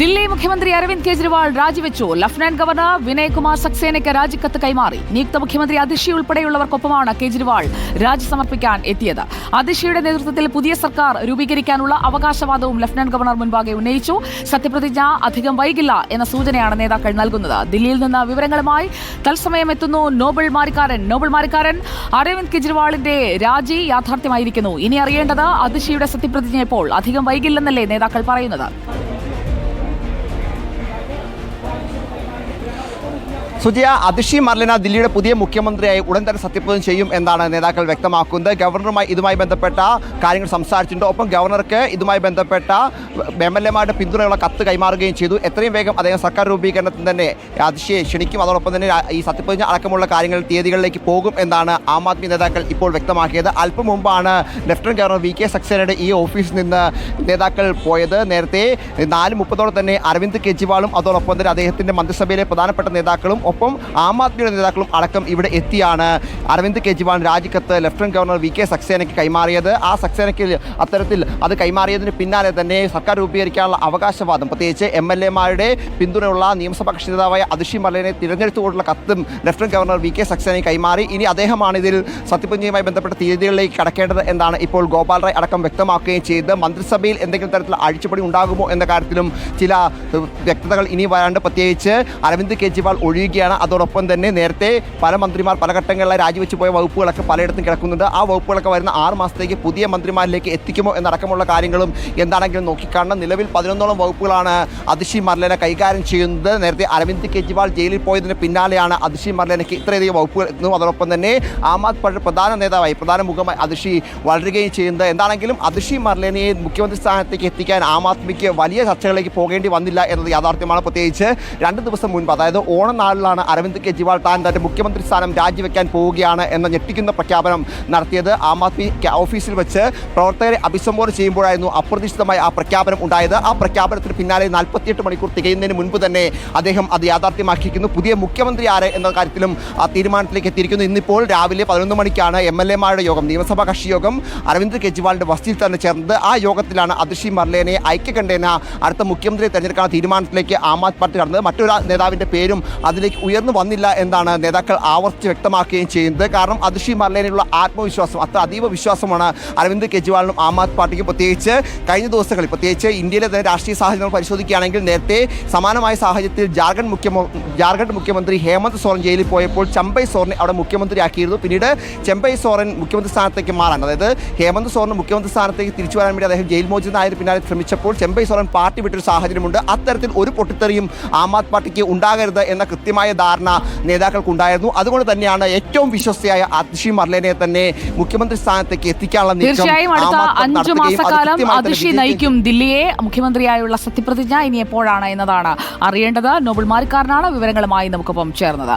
ദില്ലി മുഖ്യമന്ത്രി അരവിന്ദ് കെജ്രിവാൾ രാജിവെച്ചു. Lieutenant governor Vinay Kumar സക്സേനയ്ക്ക് രാജിക്കത്ത് കൈമാറി. നിയുക്ത മുഖ്യമന്ത്രി അതിഷി ഉൾപ്പെടെയുള്ളവർക്കൊപ്പമാണ് കെജ്രിവാൾ രാജി സമർപ്പിക്കാൻ എത്തിയത്. അതിഷിയുടെ നേതൃത്വത്തിൽ പുതിയ സർക്കാർ രൂപീകരിക്കാനുള്ള അവകാശവാദവും ലഫ്റ്റനന്റ് ഗവർണർ മുൻപാകെ ഉന്നയിച്ചു. സത്യപ്രതിജ്ഞ അധികം വൈകില്ല എന്ന സൂചനയാണ് നേതാക്കൾ നൽകുന്നത്. ദില്ലിയിൽ നിന്ന് വിവരങ്ങളുമായി തത്സമയം എത്തുന്നു നോബൽ മാരിക്കാരൻ. നോബൽ മാരിക്കാരൻ അരവിന്ദ് കെജ്രിവാളിന്റെ രാജി യാഥാർത്ഥ്യമായിരിക്കുന്നു. ഇനി അറിയേണ്ടത് അതിഷിയുടെ സത്യപ്രതിജ്ഞ ഇപ്പോൾ അധികം വൈകില്ലെന്നല്ലേ നേതാക്കൾ പറയുന്നത്. സുജിയ അതിഷി മർലിന ദില്ലിയുടെ പുതിയ മുഖ്യമന്ത്രിയായി ഉടൻ തന്നെ സത്യപ്രതിജ്ഞ ചെയ്യും എന്നാണ് നേതാക്കൾ വ്യക്തമാക്കുന്നത്. ഗവർണറുമായി ഇതുമായി ബന്ധപ്പെട്ട കാര്യങ്ങൾ സംസാരിച്ചിട്ടുണ്ട്. ഒപ്പം ഗവർണർക്ക് ഇതുമായി ബന്ധപ്പെട്ട എം എൽ എമാരുടെ പിന്തുണയുള്ള കത്ത് കൈമാറുകയും ചെയ്തു. എത്രയും വേഗം അദ്ദേഹം സർക്കാർ രൂപീകരണത്തിന് തന്നെ അതിഷിയെ ക്ഷണിക്കും. അതോടൊപ്പം തന്നെ ഈ സത്യപ്രതിജ്ഞ അടക്കമുള്ള കാര്യങ്ങൾ തീയതികളിലേക്ക് പോകും എന്നാണ് ആം ആദ്മി നേതാക്കൾ ഇപ്പോൾ വ്യക്തമാക്കിയത്. അല്പം മുമ്പാണ് ലഫ്റ്റനന്റ് ഗവർണർ വി കെ സക്സേനയുടെ ഈ ഓഫീസിൽ നിന്ന് നേതാക്കൾ പോയത്. നേരത്തെ നാല് മുപ്പതോടെ തന്നെ അരവിന്ദ് കെജ്രിവാളും അതോടൊപ്പം തന്നെ അദ്ദേഹത്തിന്റെ മന്ത്രിസഭയിലെ പ്രധാനപ്പെട്ട നേതാക്കളും ഒപ്പം ആം ആദ്മിയുടെ നേതാക്കളും അടക്കം ഇവിടെ എത്തിയാണ്. അരവിന്ദ് കെജ്രിവാൾ രാജിക്കത്ത് ലഫ്റ്റനന്റ് ഗവർണർ വി കെ സക്സേനയ്ക്ക് കൈമാറിയത്. ആ സക്സേനയ്ക്ക് അത്തരത്തിൽ അത് കൈമാറിയതിന് പിന്നാലെ തന്നെ സർക്കാർ രൂപീകരിക്കാനുള്ള അവകാശവാദം പ്രത്യേകിച്ച് എം എൽ എമാരുടെ പിന്തുണയുള്ള നിയമസഭാ കക്ഷി നേതാവായ അതിഷി മർലേനെ തിരഞ്ഞെടുത്തുകൊണ്ടുള്ള കത്തും ലഫ്റ്റനന്റ് ഗവർണർ വി കെ സക്സേനയ്ക്ക് കൈമാറി. ഇനി അദ്ദേഹമാണ് ഇതിൽ സത്യപ്രതിജ്ഞയുമായി ബന്ധപ്പെട്ട തീയതികളിലേക്ക് കടക്കേണ്ടത് എന്നാണ് ഇപ്പോൾ ഗോപാൽ റായ് അടക്കം വ്യക്തമാക്കുകയും ചെയ്ത് മന്ത്രിസഭയിൽ എന്തെങ്കിലും തരത്തിലുള്ള അഴിച്ചുപണി ഉണ്ടാകുമോ എന്ന കാര്യത്തിലും ചില വ്യക്തതകൾ ഇനി വരാണ്ട് പ്രത്യേകിച്ച് അരവിന്ദ് കെജ്രിവാൾ ഒഴിയുകയാണ് അതോടൊപ്പം തന്നെ നേരത്തെ പല മന്ത്രിമാർ പല ഘട്ടങ്ങളിലായി രാജിവെച്ച് പോയ വകുപ്പുകളൊക്കെ പലയിടത്തും കിടക്കുന്നുണ്ട്. ആ വകുപ്പുകളൊക്കെ വരുന്ന ആറ് മാസത്തേക്ക് പുതിയ മന്ത്രിമാരിലേക്ക് എത്തിക്കുമോ എന്നടക്കമുള്ള കാര്യങ്ങളും എന്താണെങ്കിലും നോക്കിക്കാണണം. നിലവിൽ പതിനൊന്നോളം വകുപ്പുകളാണ് അതിഷി മർലേന കൈകാര്യം ചെയ്യുന്നത്. നേരത്തെ അരവിന്ദ് കെജ്രിവാൾ ജയിലിൽ പോയതിന് പിന്നാലെയാണ് അതിഷി മർലേനയ്ക്ക് ഇത്രയധികം വകുപ്പുകൾ എത്തുന്നു അതോടൊപ്പം തന്നെ ആം ആദ്മി പ്രധാന നേതാവായി പ്രധാന മുഖമായി അതിഷി വളരുകയും ചെയ്യുന്നത്. എന്താണെങ്കിലും അതിഷി മർലേനയെ മുഖ്യമന്ത്രി സ്ഥാനത്തേക്ക് എത്തിക്കാൻ ആം ആദ്മിക്ക് വലിയ ചർച്ചകളിലേക്ക് പോകേണ്ടി വന്നില്ല എന്നത് യാഥാർത്ഥ്യമാണ്. പ്രത്യേകിച്ച് രണ്ട് ദിവസം മുൻപ് അതായത് ഓണം അരവിന്ദ് കെജ്രിവാൾ താൻ തന്റെ മുഖ്യമന്ത്രി സ്ഥാനം രാജിവെക്കാൻ പോവുകയാണ് എന്ന ഞെട്ടിക്കുന്ന പ്രഖ്യാപനം നടത്തിയത് ആം ആദ്മി ഓഫീസിൽ വെച്ച് പ്രവർത്തകരെ അഭിസംബോധന ചെയ്യുമ്പോഴായിരുന്നു അപ്രതീക്ഷിതമായി ആ പ്രഖ്യാപനം ഉണ്ടായത്. ആ പ്രഖ്യാപനത്തിന് പിന്നാലെ നാൽപ്പത്തിയെട്ട് മണിക്കൂർ തികയുന്നതിന് മുൻപ് തന്നെ അദ്ദേഹം അത് യാഥാർത്ഥ്യമാക്കിയിരിക്കുന്നു. പുതിയ മുഖ്യമന്ത്രി ആര് എന്ന കാര്യത്തിലും ആ തീരുമാനത്തിലേക്ക് എത്തിയിരിക്കുന്നു. ഇന്നിപ്പോൾ രാവിലെ പതിനൊന്ന് മണിക്കാണ് എം എൽ എമാരുടെ യോഗം നിയമസഭാ കക്ഷി യോഗം. അരവിന്ദ് കെജ്രിവാളിന്റെ വസതിയിൽ തന്നെ ചേർന്നത്. ആ യോഗത്തിലാണ് അതിഷി മർലേനെ ഐക്യകണ്ഠേന അടുത്ത മുഖ്യമന്ത്രിയെ തെരഞ്ഞെടുക്കാനുള്ള തീരുമാനത്തിലേക്ക് ആം ആദ്മി പാർട്ടി കടന്നത്. മറ്റൊരു നേതാവിന്റെ പേരും അതിലേക്ക് ഉയർന്നു വന്നില്ല എന്നാണ് നേതാക്കൾ ആവർത്തിച്ച് വ്യക്തമാക്കുകയും ചെയ്യുന്നത്. കാരണം അതിഷി മർലേനുള്ള ആത്മവിശ്വാസം അത്ര അതീവ വിശ്വാസമാണ് അരവിന്ദ് കെജ്രിവാളിനും ആം ആദ്മി പാർട്ടിക്കും പ്രത്യേകിച്ച് കഴിഞ്ഞ ദിവസങ്ങളിൽ. പ്രത്യേകിച്ച് ഇന്ത്യയിലെ തന്നെ രാഷ്ട്രീയ സാഹചര്യങ്ങൾ പരിശോധിക്കുകയാണെങ്കിൽ നേരത്തെ സമാനമായ സാഹചര്യത്തിൽ ജാർഖണ്ഡ് മുഖ്യമന്ത്രി ജാർഖണ്ഡ് മുഖ്യമന്ത്രി ഹേമന്ത് സോറൻ ജയിലിൽ പോയപ്പോൾ ചമ്പൈ സോറിനെ അവിടെ മുഖ്യമന്ത്രിയാക്കിയിരുന്നു. പിന്നീട് ചെമ്പൈ സോറൻ മുഖ്യമന്ത്രി സ്ഥാനത്തേക്ക് മാറാൻ അതായത് ഹേമന്ത് സോറിന് മുഖ്യമന്ത്രി സ്ഥാനത്തേക്ക് തിരിച്ചു വരാൻ വേണ്ടി അദ്ദേഹം ജയിൽ മോചിതനായതിന് പിന്നാലെ ശ്രമിച്ചപ്പോൾ ചെമ്പൈ സോറൻ പാർട്ടി വിട്ടൊരു സാഹചര്യമുണ്ട്. അത്തരത്തിൽ ഒരു പൊട്ടിത്തെറിയും ആം ആദ്മി പാർട്ടിക്ക് ഉണ്ടാകരുത് എന്ന കൃത്യമായ ധാരണ നേതാക്കൾക്കുണ്ടായിരുന്നു. അതുകൊണ്ട് തന്നെയാണ് ഏറ്റവും വിശ്വസ്തയായ അതിഷി മർലേനെ തന്നെ മുഖ്യമന്ത്രി സ്ഥാനത്തേക്ക് എത്തിക്കാനുള്ള നീക്കം തീർച്ചയായും അടുത്ത അഞ്ചു മാസക്കാലം അതിഷി നയിക്കും ദില്ലിയെ മുഖ്യമന്ത്രിയായുള്ള സത്യപ്രതിജ്ഞ ഇനി എപ്പോഴാണ് എന്നതാണ് അറിയേണ്ടത്. നോബിൾ മാരിക്കാരനാണ് വിവരങ്ങളുമായി നമുക്കൊപ്പം ചേർന്നത്.